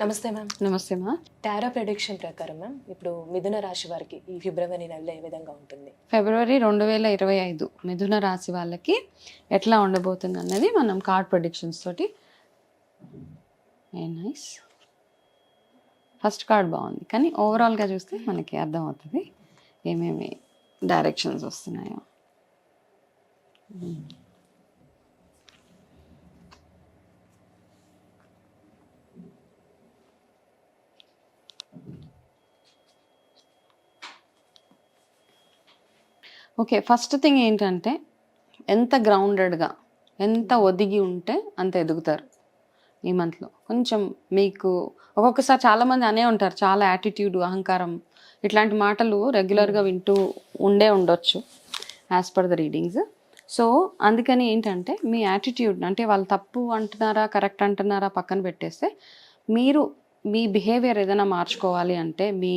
నమస్తే మ్యామ్. నమస్తే మా టారో ప్రెడిక్షన్ ప్రకారం మ్యామ్ ఇప్పుడు మిథున రాశి వారికి ఈ ఫిబ్రవరి నెలలో ఏ విధంగా ఉంటుంది? ఫిబ్రవరి రెండు వేల ఇరవై ఐదు మిథున రాశి వాళ్ళకి ఎట్లా ఉండబోతుంది అన్నది మనం కార్డ్ ప్రొడిక్షన్స్ తోటి. నైస్ ఫస్ట్ కార్డ్ బాగుంది కానీ ఓవరాల్గా చూస్తే మనకి అర్థమవుతుంది ఏమేమి డైరెక్షన్స్ వస్తున్నాయో. ఓకే ఫస్ట్ థింగ్ ఏంటంటే ఎంత గ్రౌండెడ్గా ఎంత ఒదిగి ఉంటే అంత ఎదుగుతారు ఈ మంత్లో కొంచెం మీకు ఒక్కొక్కసారి చాలామంది అనే ఉంటారు చాలా యాటిట్యూడ్ అహంకారం ఇట్లాంటి మాటలు రెగ్యులర్గా వింటూ ఉండే ఉండొచ్చు as per the readings so అందుకని ఏంటంటే మీ యాటిట్యూడ్ అంటే వాళ్ళు తప్పు అంటున్నారా కరెక్ట్ అంటున్నారా పక్కన పెట్టేస్తే మీరు మీ బిహేవియర్ ఏదైనా మార్చుకోవాలి అంటే మీ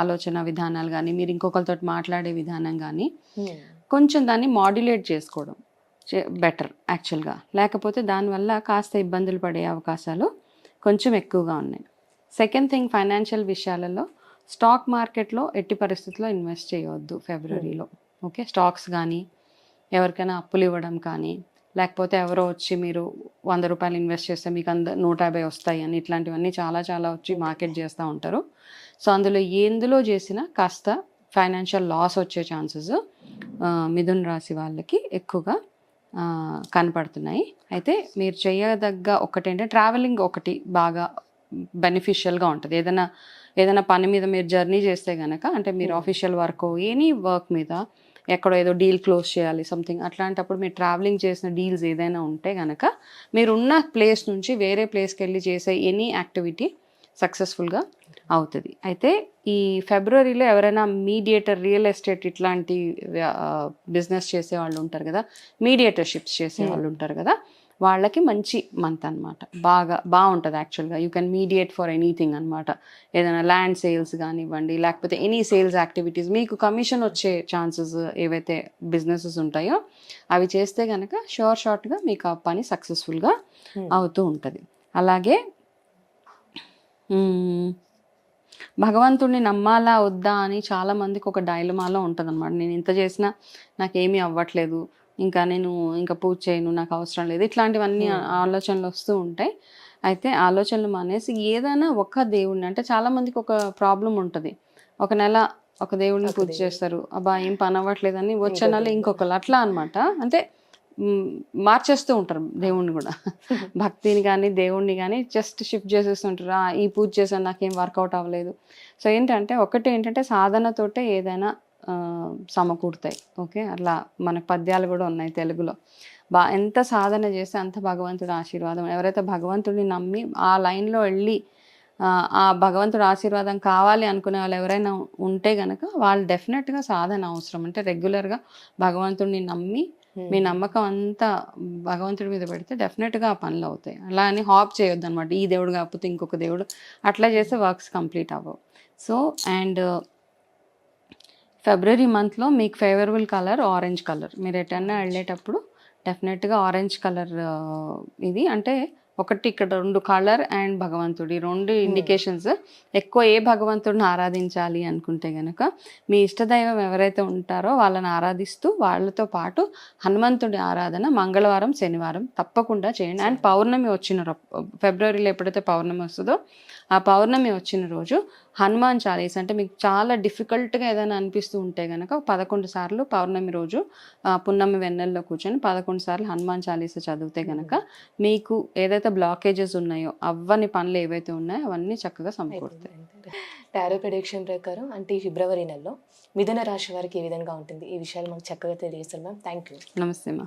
ఆలోచన విధానాలు కానీ మీరు ఇంకొకరితో మాట్లాడే విధానం కానీ కొంచెం దాన్ని మాడ్యులేట్ చేసుకోవడం బెటర్ యాక్చువల్గా లేకపోతే దానివల్ల కాస్త ఇబ్బందులు పడే అవకాశాలు కొంచెం ఎక్కువగా ఉన్నాయి. సెకండ్ థింగ్ ఫైనాన్షియల్ విషయాలలో స్టాక్ మార్కెట్లో ఎట్టి పరిస్థితుల్లో ఇన్వెస్ట్ చేయవద్దు ఫిబ్రవరిలో ఓకే స్టాక్స్ కానీ ఎవరికైనా అప్పులు ఇవ్వడం కానీ లేకపోతే ఎవరో వచ్చి మీరు వంద రూపాయలు ఇన్వెస్ట్ చేస్తే మీకు అంద నూట యాభై వస్తాయి అని ఇట్లాంటివన్నీ చాలా చాలా వచ్చి మార్కెట్ చేస్తూ ఉంటారు. సో అందులో ఎందులో చేసినా కాస్త ఫైనాన్షియల్ లాస్ వచ్చే ఛాన్సెస్ మిథున్ రాశి వాళ్ళకి ఎక్కువగా కనపడుతున్నాయి. అయితే మీరు చేయదగ్గ ఒకటి ఏంటంటే ట్రావెలింగ్ ఒకటి బాగా బెనిఫిషియల్గా ఉంటుంది. ఏదైనా ఏదైనా పని మీద మీరు జర్నీ చేస్తే కనుక అంటే మీరు ఆఫీషియల్ వర్క్ ఎనీ వర్క్ మీద ఎక్కడో ఏదో డీల్ క్లోజ్ చేయాలి సంథింగ్ అట్లాంటప్పుడు మీరు ట్రావెలింగ్ చేసిన డీల్స్ ఏదైనా ఉంటే కనుక మీరు ఉన్న ప్లేస్ నుంచి వేరే ప్లేస్కి వెళ్ళి చేసే ఎనీ యాక్టివిటీ సక్సెస్ఫుల్గా అవుతుంది. అయితే ఈ ఫిబ్రవరిలో ఎవరైనా మీడియేటర్ రియల్ ఎస్టేట్ ఇట్లాంటి బిజినెస్ చేసే వాళ్ళు ఉంటారు కదా మీడియేటర్షిప్స్ చేసే వాళ్ళు ఉంటారు కదా వాళ్ళకి మంచి మంత్ అన్నమాట. బాగా బాగుంటుంది యాక్చువల్గా you can mediate for anything అనమాట ఏదైనా ల్యాండ్ సేల్స్ కానివ్వండి లేకపోతే ఎనీ సేల్స్ యాక్టివిటీస్ మీకు కమిషన్ వచ్చే ఛాన్సెస్ ఏవైతే బిజినెసెస్ ఉంటాయో అవి చేస్తే కనుక షోర్ షార్ట్గా మీకు ఆ పని సక్సెస్ఫుల్గా అవుతూ ఉంటుంది. అలాగే భగవంతుడిని నమ్మాలా వద్దా అని చాలా మందికి ఒక డైలమాలో ఉంటుంది అనమాట నేను ఇంత చేసినా నాకేమీ అవ్వట్లేదు ఇంకా నేను ఇంకా పూజ చేయను నాకు అవసరం లేదు. ఇట్లాంటివన్నీ ఆలోచనలు వస్తూ ఉంటాయి. అయితే ఆలోచనలు మానేసి ఏదైనా ఒక దేవుడిని అంటే చాలా మందికి ఒక ప్రాబ్లం ఉంటుంది. ఒక నెల ఒక దేవుడిని పూజ చేస్తారు. అబ్బా ఏం పని అవ్వట్లేదని వచ్చే నెల ఇంకొకరు అట్లా అన్నమాట. అంటే మార్చేస్తూ ఉంటారు దేవుణ్ణి కూడా. భక్తిని కానీ దేవుణ్ణి కానీ జస్ట్ షిఫ్ట్ చేసేస్తుంటారు "ఆ, ఈ పూజ చేశాను నాకేం వర్కౌట్ అవ్వలేదు. సో ఏంటంటే ఒకటి ఏంటంటే సాధనతోటే ఏదైనా సమకూరుతాయి. ఓకే? అట్లా మన పద్యాలు కూడా ఉన్నాయి తెలుగులో. బా ఎంత సాధన చేస్తే అంత భగవంతుడి ఆశీర్వాదం. ఎవరైతే భగవంతుడిని నమ్మి ఆ లైన్లో వెళ్ళి ఆ, భగవంతుడి ఆశీర్వాదం కావాలి అనుకునే వాళ్ళు ఎవరైనా ఉంటే గనక వాళ్ళు డెఫినెట్గా సాధన అవసరం. అంటే రెగ్యులర్గా భగవంతుడిని నమ్మి మీ నమ్మకం అంతా భగవంతుడి మీద పెడితే డెఫినెట్గా ఆ పనులు అవుతాయి. అలా అని హాప్ చేయొద్దు అనమాట ఈ దేవుడు కాకపోతే ఇంకొక దేవుడు. అట్లా చేస్తే వర్క్స్ కంప్లీట్ అవ్వవు. సో అండ్ ఫిబ్రవరి మంత్లో మీకు ఫేవరబుల్ కలర్ ఆరెంజ్ కలర్ మీరు ఎటన్నా వెళ్ళేటప్పుడు డెఫినెట్గా ఆరెంజ్ కలర్ ఇది. అంటే ఒకటి ఇక్కడ రెండు కలర్ అండ్ భగవంతుడి రెండు ఇండికేషన్స్ ఎక్కువ ఏ భగవంతుడిని ఆరాధించాలి అనుకుంటే గనక మీ ఇష్టదైవం ఎవరైతే ఉంటారో వాళ్ళని ఆరాధిస్తూ వాళ్ళతో పాటు హనుమంతుడి ఆరాధన మంగళవారం శనివారం తప్పకుండా చేయండి. అండ్ పౌర్ణమి వచ్చిన ఫిబ్రవరిలో ఎప్పుడైతే పౌర్ణమి వస్తుందో ఆ పౌర్ణమి వచ్చిన రోజు హనుమాన్ చాలీస్. అంటే మీకు చాలా డిఫికల్ట్గా ఏదైనా అనిపిస్తూ ఉంటే కనుక పదకొండు సార్లు పౌర్ణమి రోజు పున్నమి వెన్నెల్లో కూర్చొని పదకొండు సార్లు హనుమాన్ చాలీస చదివితే కనుక మీకు ఏదైతే బ్లాకేజెస్ ఉన్నాయో అవ్వని పనులు ఏవైతే ఉన్నాయో అవన్నీ చక్కగా సమకూరుతాయి. టారో ప్రెడిక్షన్ ప్రకారం అంటే ఈ ఫిబ్రవరి నెలలో మిథున రాశి వారికి ఏ విధంగా ఉంటుంది? ఈ విషయాలు మాకు చక్కగా తెలియజేస్తారు మ్యామ్. థ్యాంక్ యూ నమస్తే మా